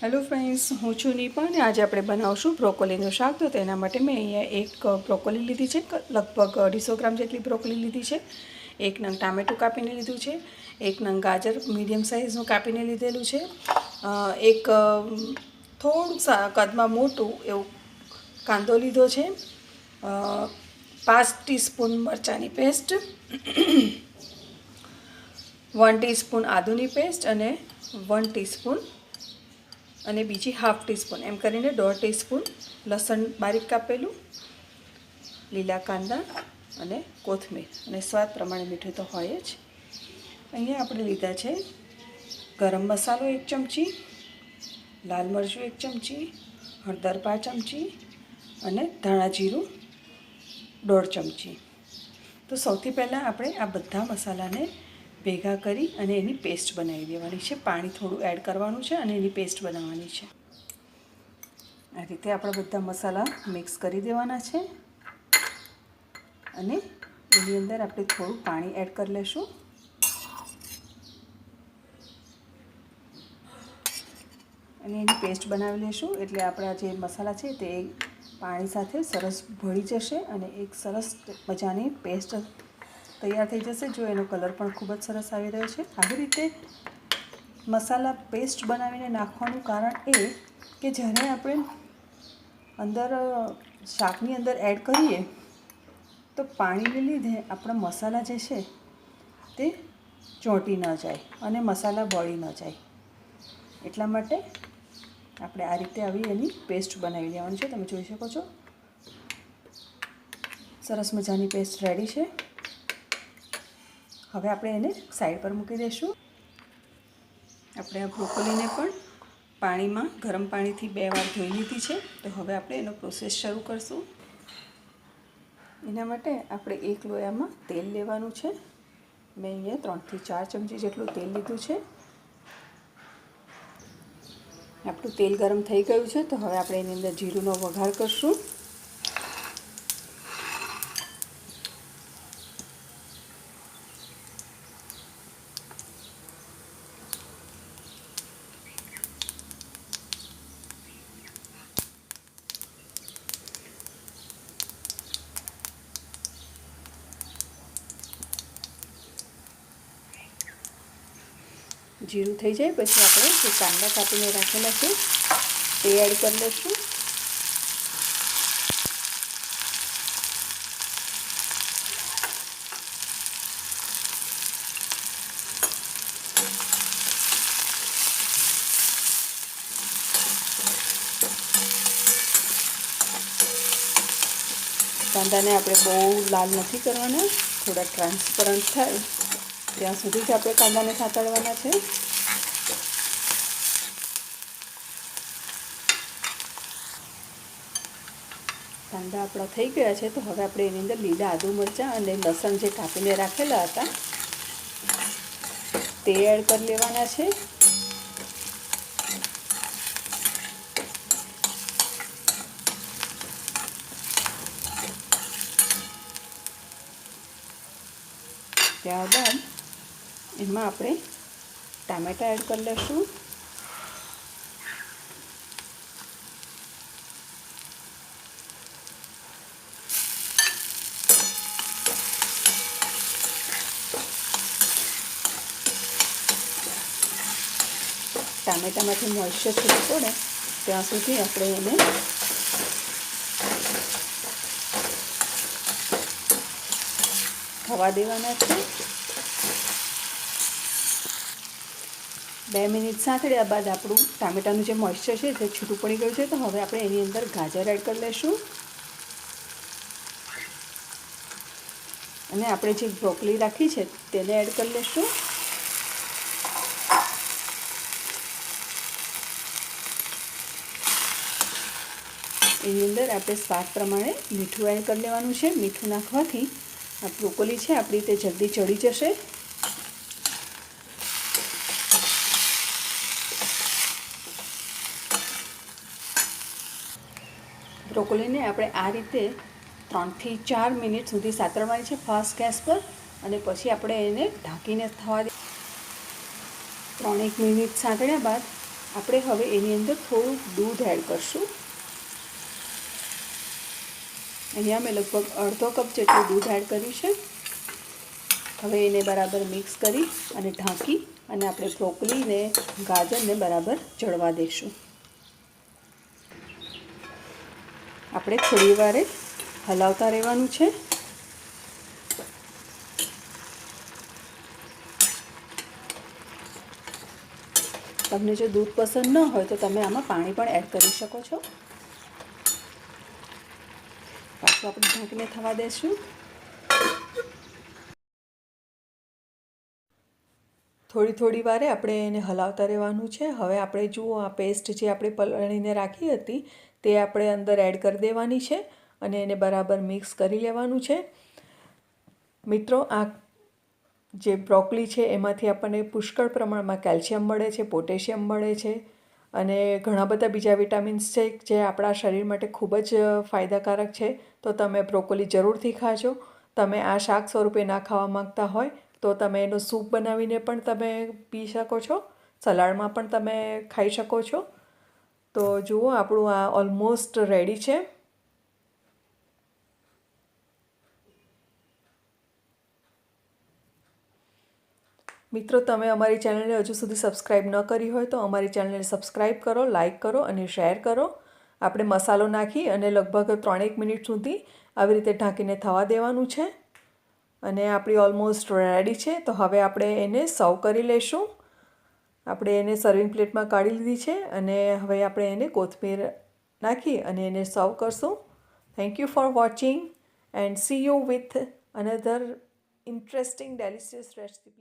Hello friends હું છું નીપા અને આજે આપણે બનાવશું બ્રોકોલીનું શાક. તો તેના માટે મેં અહીંયા એક બ્રોકોલી લીધી છે લગભગ અઢીસો ગ્રામ જેટલી બ્રોકોલી લીધી છે. એક નંગ ટામેટું કાપીને લીધું છે, એક નંગ ગાજર મીડિયમ સાઇઝનું કાપીને લીધેલું છે. એક થોડુંક કદમાં મોટું એવું કાંદો લીધો છે. પાંચ ટીસ્પૂન મરચાંની પેસ્ટ, વન ટીસ્પૂન આદુની પેસ્ટ અને વન ટીસ્પૂન અને બીજી હાફ ટીસ્પૂન. એમ કરીને દોઢ ટીસ્પૂન લસણ બારીક કાપેલું, લીલા કાંદા અને કોથમીર. અને સ્વાદ પ્રમાણે મીઠું તો હોય જ. અહીંયા આપણે લીધા છે ગરમ મસાલો એક ચમચી, લાલ મરચું એક ચમચી, હળદર પાંચ ચમચી અને ધાણા જીરું દોઢ ચમચી. તો સૌથી પહેલાં આપણે આ બધા મસાલાને ભેગા કરી અને એની પેસ્ટ બનાવી દેવાની છે. પાણી થોડું એડ કરવાનું છે અને એની પેસ્ટ બનાવવાની છે. આ રીતે આપણે બધા મસાલા મિક્સ કરી દેવાના છે. અને એની અંદર આપણે થોડું પાણી એડ કરી લેશું. અને એની પેસ્ટ બનાવી લેશું. એટલે આપણા જે મસાલા છે તે પાણી સાથે સરસ ભળી જશે અને એક સરસ મજાની પેસ્ટ તૈયાર થઈ જશે. જો એનો કલર પણ ખૂબ જ સરસ આવી રહ્યો છે. આવી રીતે મસાલા પેસ્ટ બનાવીને નાખવાનું કારણ એ કે જ્યારે આપણે અંદર શાકની અંદર એડ કરીએ, તો પાણીને લીધે આપણા મસાલા જે છે તે ચોંટી ન જાય અને મસાલા બળી ન જાય. એટલા માટે આપણે આ રીતે આવી એની પેસ્ટ બનાવી લેવાની છે. તમે જોઈ શકો છો. સરસ મજાની પેસ્ટ રેડી છે. હવે આપણે એને સાઈડ પર મૂકી દઈશું. આપણે આ બ્રોકોલીને પણ પાણીમાં ગરમ પાણીથી બે વાર ધોઈ લીધી છે. તો હવે આપણે એનો પ્રોસેસ શરૂ કરશું. એના માટે આપણે એક લોયામાં તેલ લેવાનું છે. મેં અહીંયા ત્રણથી ચાર ચમચી જેટલું તેલ લીધું છે. આપણું તેલ ગરમ થઈ ગયું છે. તો હવે આપણે એની અંદર જીરુંનો વઘાર કરશું. જીરું થઈ જાય, પછી આપણે જે કાંદા કાપીને રાખેલા છે, તે એડ કરી લઈશું કાંદાને આપણે બહુ લાલ નથી કરવાના, થોડા ટ્રાન્સપરન્ટ થાય. ત્યાં સુધી જ આપણે કાંદાને સાતળવાના છે. કાંદા આપણા થઈ ગયા છે, તો હવે આપણે એની અંદર લીલા આદુ મરચાં અને લસણ જે કાપીને રાખેલા હતા, તે એડ કરી લેવાના છે. ત્યારબાદ એમાં આપણે ટામેટાં એડ કરી લઈશું ટામેટામાંથી મોઇશ્ચર છૂટું પડે, ત્યાં સુધી આપણે એને થવા દેવાના છે. બે મિનિટ સાંકળ્યા બાદ આપણું ટામેટાનું જે મોઇશ્ચર છે તે છૂટું પડી ગયું છે, તો હવે આપણે એની અંદર ગાજર એડ કરી લઈશું અને આપણે જે બ્રોકલી રાખી છે તેને એડ કરી લઈશું એની અંદર આપણે સ્વાદ પ્રમાણે મીઠું એડ કરી લેવાનું છે. મીઠું નાખવાથી આ બ્રોકોલી છે, આપણી તે જલ્દી ચડી જશે. બ્રોકોલીને આપણે આ રીતે ત્રણથી ચાર મિનિટ સુધી સાતરવાની છે ફાસ્ટ ગેસ પર અને પછી આપણે એને ઢાંકીને થવા દે ત્રણેક મિનિટ સાંતળ્યા બાદ આપણે હવે એની અંદર થોડું દૂધ એડ કરશું. અહીંયા મેં લગભગ અડધો કપ જેટલું દૂધ એડ કર્યું છે. હવે એને બરાબર મિક્સ કરી અને ઢાંકી અને આપણે બ્રોકલીને ગાજરને બરાબર જળવા દઈશું આપણે થોડી વારે હલાવતા રહેવાનું છે. તમને જો દૂધ પસંદ ન હોય તો તમે આમાં પાણી પણ એડ કરી શકો છો. પાછું આપણે ઢાંકીને થવા દેશું. થોડી થોડી વારે આપણે એને હલાવતા રહેવાનું છે. હવે આપણે જુઓ આ પેસ્ટ જે આપણે પલળીને રાખી હતી તે આપણે અંદર એડ કરી દેવાની છે અને એને બરાબર મિક્સ કરી લેવાનું છે. મિત્રો, આ જે બ્રોકલી છે, એમાંથી આપણને પુષ્કળ પ્રમાણમાં કેલ્શિયમ મળે છે, પોટેશિયમ મળે છે અને ઘણા બધા બીજા વિટામિન્સ છે જે આપણા શરીર માટે ખૂબ જ ફાયદાકારક છે. તો તમે બ્રોકોલી જરૂરથી ખાજો. તમે આ શાક સ્વરૂપે ના ખાવા માંગતા હોય તો તમે એનો સૂપ બનાવીને પણ તમે પી શકો છો. સલાડમાં પણ તમે ખાઈ શકો છો. તો જુઓ, આપણું આ ઓલમોસ્ટ રેડી છે. મિત્રો, તમે અમારી ચેનલને હજુ સુધી સબસ્ક્રાઈબ ન કરી હોય તો અમારી ચેનલને સબસ્ક્રાઈબ કરો લાઇક કરો અને શેર કરો. આપણે મસાલો નાખી અને લગભગ ત્રણેક મિનિટ સુધી આવી રીતે ઢાંકીને થવા દેવાનું છે. અને આપણી ઓલમોસ્ટ રેડી છે, તો હવે આપણે એને સર્વ કરી લઈશું આપણે એને સર્વિંગ પ્લેટમાં કાઢી લીધી છે અને હવે આપણે એને કોથમીર નાખી અને એને સર્વ કરશું. Thank you for watching and see you with another interesting delicious recipe